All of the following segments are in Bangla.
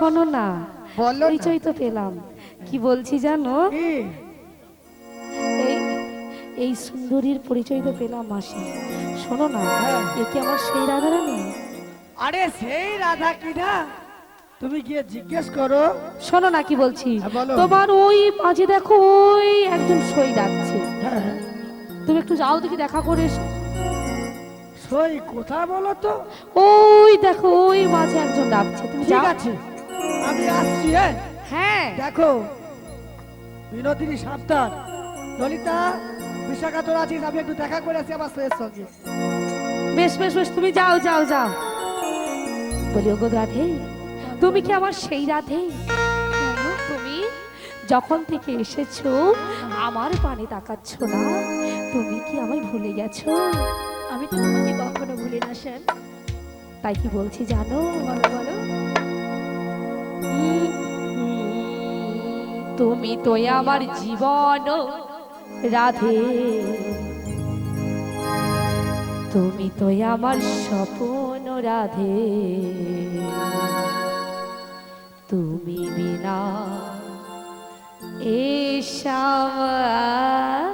শোনো না। পরিচয় তো পেলাম। কি বলছি জানো? এই সুন্দরীর পরিচয় তো পেলাম মাসি। শোনো না হ্যাঁ। এ কি আমার সেই রাধা রানী আরে সেই রাধা কি না? তুমি গিয়ে জিজ্ঞেস করো। শোনো না কি বলছি? হ্যাঁ, তোমার ওই মাঝে দেখো ওই একজন সই ডাকছে। হ্যাঁ। তুমি একটু যাও দেখি দেখা করে এসো। সই কোথা বলো তো? ওই দেখো ওই মাঝে একজন ডাকছে। তুমি ঠিক যাও। আছে। আমি আসছি হ্যাঁ? হ্যাঁ। দেখো বিনোদিনী সাবধান। ললিতা বিশাখা তোর আছিস আমি একটু দেখা করে আসি আমার সইয়ের সঙ্গে। বেশ বেশ বেশ তুমি যাও যাও যাও। বলি ওগো রাধে তুমি কি আমার সেই রাধে? তুমি যখন থেকে এসেছ আমার পানে তাকাচ্ছ না? তুমি কি আমায় ভুলে গেছো? আমি তো তোমাকে কখনো ভুলি না শ্যাম তাই কি বলছি জানো? বলো বলো। তুমি তো আমার জীবন। রাধে। তুমি তো আমার স্বপন রাধে। তুমি বিনা এ সমাধা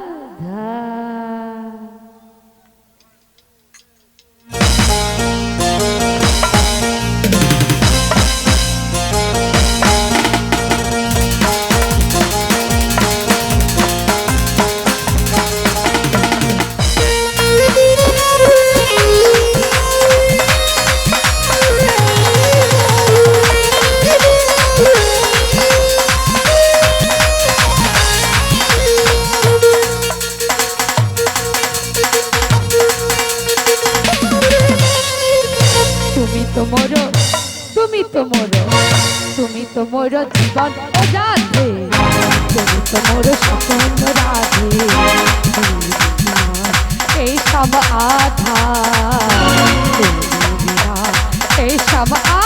তুমি তো মোর, তুমি তো মোর, তুমি তো মোর জীবন রাধে তুমি তো মোর স্বপ্ন রাধে এই সব আধা এই সব আধা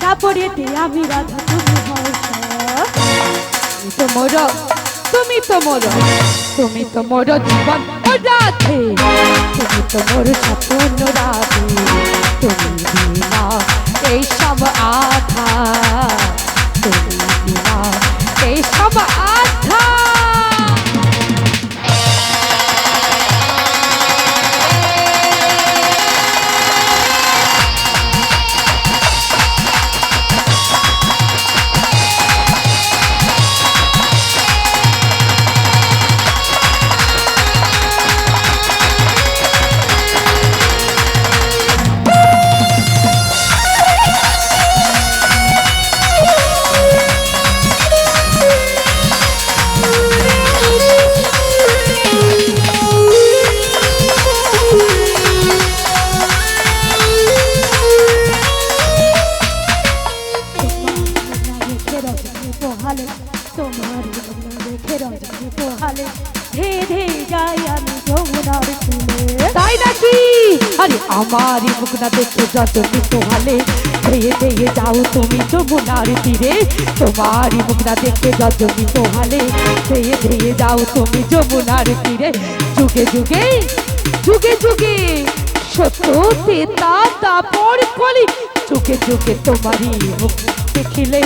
তারপরেতে আমি রাধা, তুমি তো মোর, তুমি তো মোর, তুমি তো মোর জীবন রাধে তুমি তো মোর স্বপ্ন রাধে, তুমি এই সব আধা। আরে আমারই মুখ না দেখে যতটি তোহালে ধেয়ে ধেয়ে যাও তুমি যমুনার তীরে। তোমারই মুখ না দেখে যতটি তোহালে ধেয়ে ধেয়ে যাও তুমি যমুনার তীরে। যুগে যুগে যুগে যুগে সত্য তেতা তাপর কলি। যুগে যুগে তোমারই মুখ দেখিলে,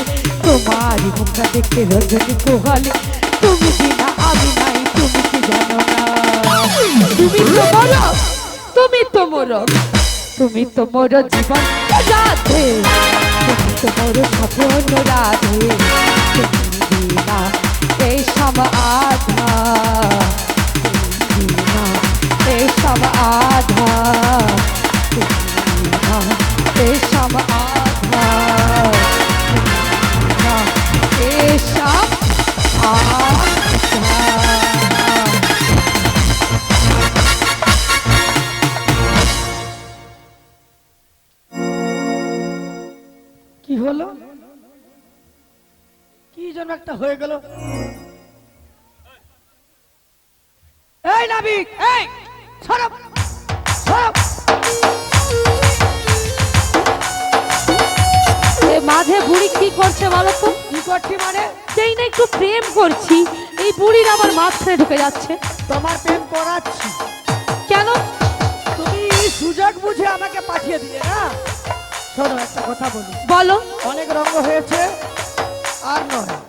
তোমারই মুখ না দেখে রজনী পোহালে তুমি বিনা আমি নাই, তুমি কি জানো না? তুমি তো তুমি তো মোর তুমি তো মোর জীবন রাধে। তুমি তো মোর স্বপ্ন রাধে। এই সব আধা। আধা। হয়ে গেল। এই নাবিক এই সরব সরব। মাঝে বুড়ি কি করছে বলো তো? কি করছি মানে? সেই না একটু প্রেম করছি এই বুড়ির আবার মাঝখানে ঢুকে যাচ্ছে। তোমার প্রেম করাচ্ছি। কেন? তুমি সুযোগ বুঝে আমাকে পাঠিয়ে দিলে না? শোনো একটা কথা বলি। বলো। অনেক রঙ্গ হয়েছে আর নয়।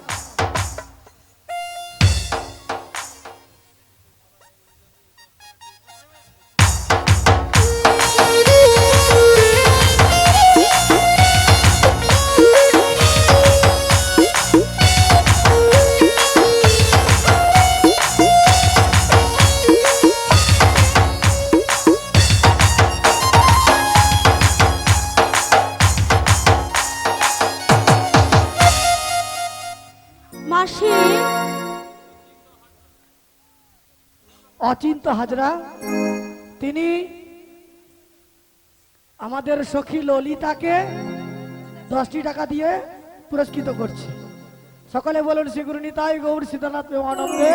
হাজরা তিনি আমাদের সখী ললিতাকে দশটি টাকা দিয়ে পুরস্কৃত করছে। সকলে বলুন শ্রীগুরু নিতাই গৌর সীতানাথ প্রেমানন্দে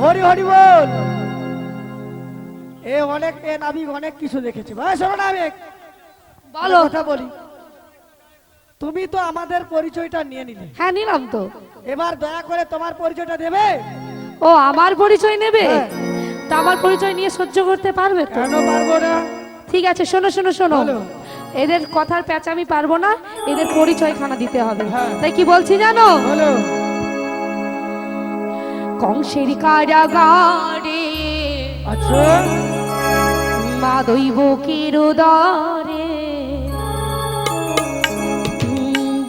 হরি হরি বল। এ অনেক এ নাবিক অনেক কিছু দেখেছে। ভাই শোনো নাবিক বলো। কথা বলি। তুমি তো আমাদের পরিচয়টা নিয়ে নিলে। হ্যাঁ নিলাম তো। এবার দয়া করে তোমার পরিচয়টা দেবে? ও আমার পরিচয় নেবে? হ্যাঁ। তা আমার পরিচয় নিয়ে সহ্য করতে পারবে তো? কেন পারব না? ঠিক আছে শোনো শোনো শোনো। এদের কথার প্যাচ আমি পারব না এদের পরিচয় খানা দিতে হবে। হ্যাঁ। তাই কি বলছি জানো? কংসের কারাগারে আচ্ছা। মা দৈব কিরোদারে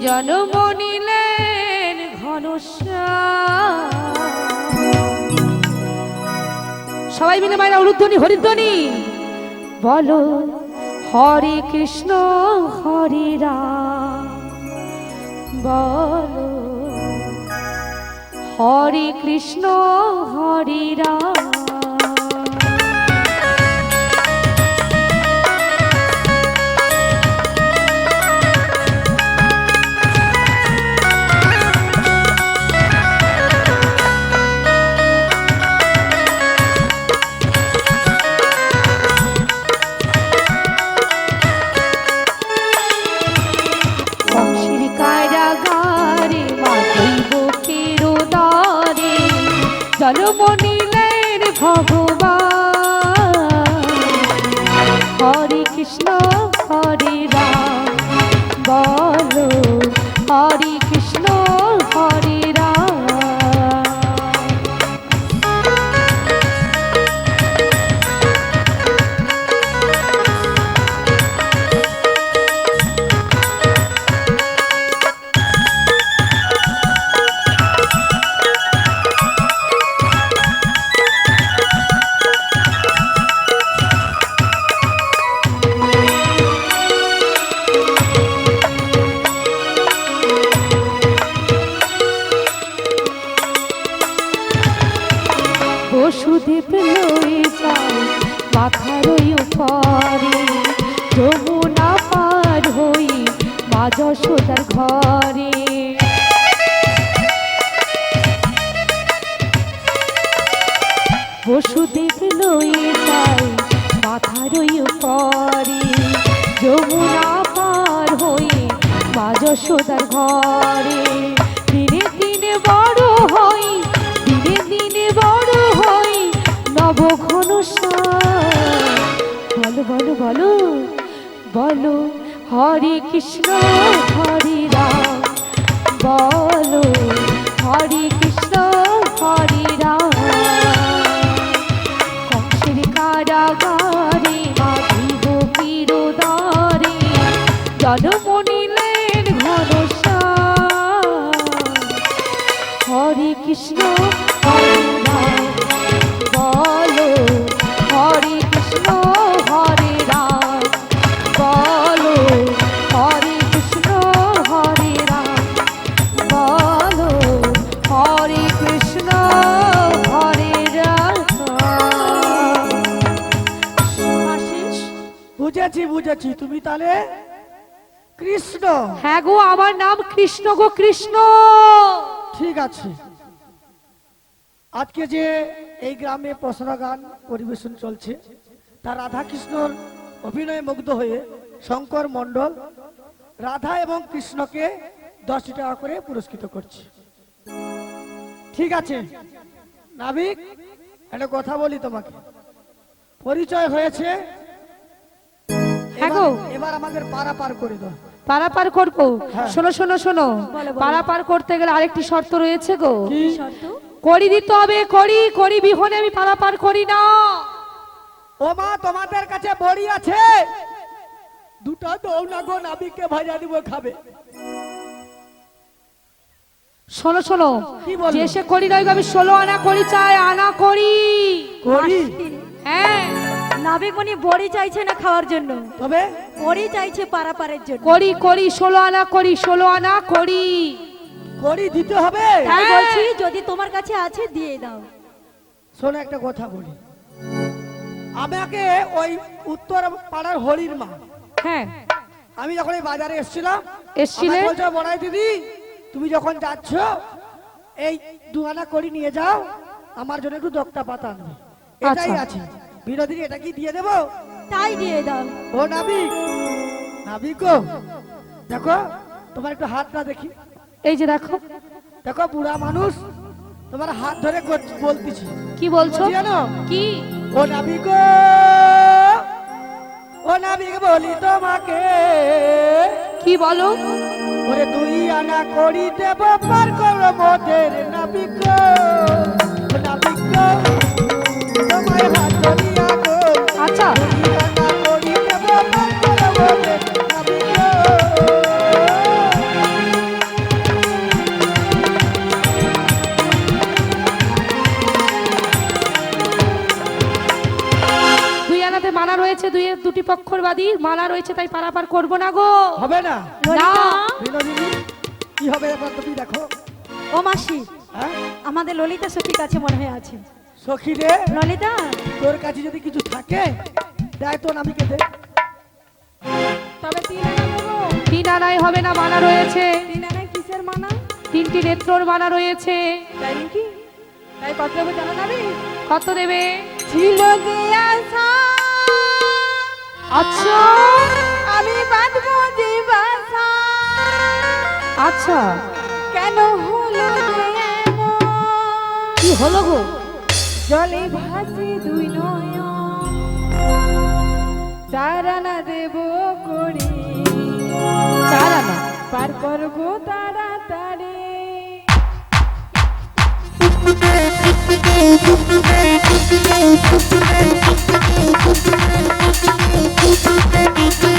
জন্ম নিলেন ঘনশ্যাম। সবাই মিলে মায়েরা উলুধ্বনি হরিধ্বনি বলো, হরে কৃষ্ণ, হরে রাম। বলো, হরে কৃষ্ণ, হরে রাম। বসুদেব লয়ে যায় মাথার উপরে। যমুনা পার হই মা যশোদার ঘরে। বসুদেব লই যায় মাথার উপরে। যমুনা পার হয়ে মা যশোদার ঘরে। দিনে দিনে বড় হই বলো, হরে কৃষ্ণ, হরে রাম। বলো, হরে কৃষ্ণ, হরে রাম। কংসের কারাগারে মাধিব কিরোদারে জন্ম নিলেন ঘনশ্যাম হরে কৃষ্ণ, হরে বুঝেছি তুমি তাহলে কৃষ্ণ। হ্যাঁ গো আমার নাম কৃষ্ণ গো কৃষ্ণ। ঠিক আছে। আজকে যে এই গ্রামে পসরা গান পরিবেশন চলছে তা রাধা কৃষ্ণর অভিনয়ে মুগ্ধ হয়ে শঙ্কর মণ্ডল রাধা এবং কৃষ্ণকে দশটি টাকা করে পুরস্কৃত করছে। ঠিক আছে। নাবিক একটা কথা বলি তোমাকে। পরিচয় হয়েছে হ্যাঁ গো। এবার- আমাদের পারা পার করে দাও। পারাপার করব? হ্যাঁ। শোনো শোনো শোনো। বলো। পারাপার করতে গেলে আরেকটি শর্ত রয়েছে গো। করি দিতে হবে করি করি বিহনে আমি পারাপার করি না। ও মা তোমাদের কাছে বড়ি আছে? দুটা দৌ না গো নাবিককে ভাজা দিব খাবে। শোনো শোনো। কি যে সে করি আমি ষোলো আনা করি চাই আনা করি। করি? হ্যাঁ। নাবিকমণি বড়ি চাইছে না খাওয়ার জন্য। তবে? বড়ি চাইছে পারাপারের জন্য। করি করি ষোলো আনা করি ষোলো আনা করি। করি দিতে হবে? তাই হ্যাঁ। বলছি যদি তোমার কাছে আছে দিয়ে দাও। শোনো একটা কথা বলি। আমাকে ওই উত্তর পাড়ার হরির মা হ্যাঁ। আমি যখন এই বাজারে এসেছিলাম এসছিলে? আমাকে বলছে বড়াই দিদি তুমি যখন যাচ্ছ এই দুয়ানা করি নিয়ে যাও আমার জন্য একটু দক্তা পাতা আনবে। এটাই আচ্ছা। আছে। বিনোদিনী এটা কি দিয়ে দেবো? তাই দিয়ে দাও। ও নাবিক নাবিক গো। দেখো তোমার একটু হাতটা দেখি। এই যে দেখো। দেখো বুড়া মানুষ তোমার হাত ধরে বলতেছি। কি বলছো? জানো? কি? ও নাবিক গো, ও নাবিক বলি তোমাকে। কি বলো? ওরে দুই আনা করি দেব পার করো মোদের নাবিক গো, ও নাবিক গো, তোমায় হাত আচ্ছা। মানা রয়েছে দুই দুটি পক্ষর বাদী মানা রয়েছে তাই পারাপার করব না গো। হবে না। না। কি হবে এবার তুমি দেখো। ও মাসি হ্যাঁ? আমাদের ললিতা সখীর কাছে মনে হয় আছে। সখী রে ললিতা। তোর কাছে যদি কিছু থাকে দেয় তো নাবিকে দে। তবে তিন আনা দেবো। তিন আনায় হবে না মানা রয়েছে। তিন আনায় কিসের মানা? তিনটি নেত্রর মানা রয়েছে। তাই নাকি? তাই কত দেবো জানা যাবে? কত দেবে? ছিল যে আশা আচ্ছা। আমি বাঁধবো যে বাসা। আচ্ছা। কেন হলো কি হলো গো? জলে ভাসি দুই নয়ন। তারানা দেব করি। চার আনা পার করব তাড়াতাড়ি ছিল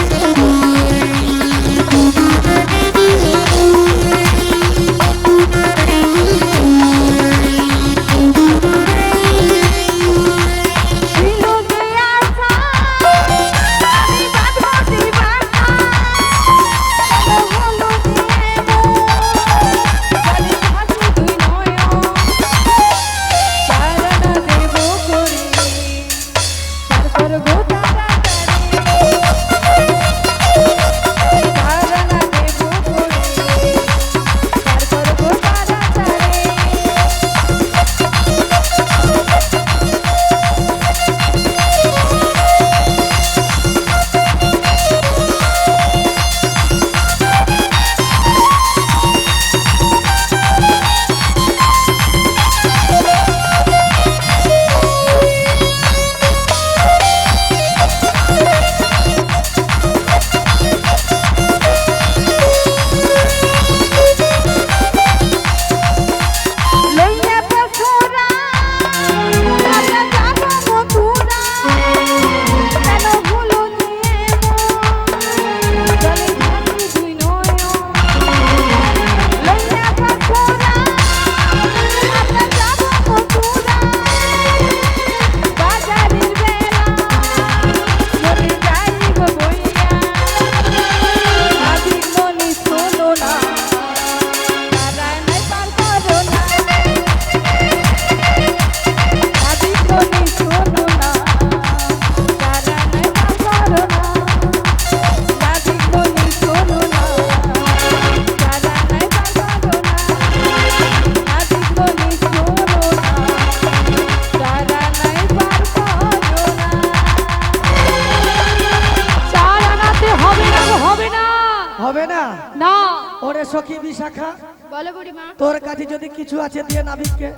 কাছে আছে দিয়ে নাবিককে।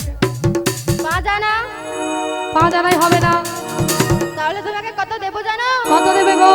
মা জানা? পা জানাই হবে না। তাহলে তোমাকে কত দেবো জানো? কত দেবে গো?